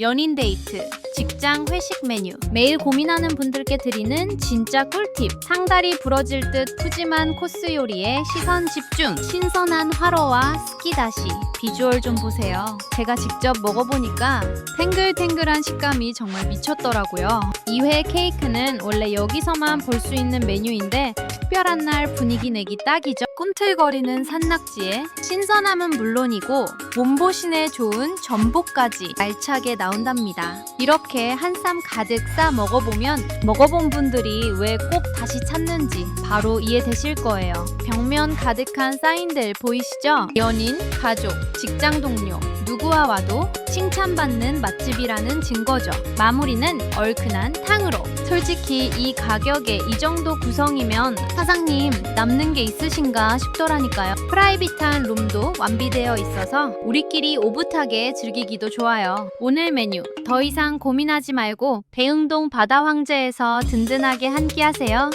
연인 데이트, 직장 회식 메뉴, 매일 고민하는 분들께 드리는 진짜 꿀팁. 상다리 부러질 듯 푸짐한 코스 요리에 시선 집중. 신선한 화로와 스키다시. 비주얼 좀 보세요. 제가 직접 먹어보니까 탱글탱글한 식감이 정말 미쳤더라고요. 2회 케이크는 원래 여기서만 볼 수 있는 메뉴인데 특별한 날 분위기 내기 딱이죠. 꿈틀거리는 산낙지에 신선함은 물론이고 몸보신에 좋은 전복까지 알차게 나온답니다. 이렇게 한 쌈 가득 싸 먹어보면 먹어본 분들이 왜 꼭 다시 찾는지 바로 이해되실 거예요. 벽면 가득한 사인들 보이시죠? 연인, 가족, 직장 동료, 누구와 와도 칭찬받는 맛집이라는 증거죠. 마무리는 얼큰한 탕으로. 솔직히 이 가격에 이 정도 구성이면 사장님 남는 게 있으신가 싶더라니까요. 프라이빗한 룸도 완비되어 있어서 우리끼리 오붓하게 즐기기도 좋아요. 오늘 메뉴 더 이상 고민하지 말고 대흥동 바다 황제에서 든든하게 한 끼 하세요.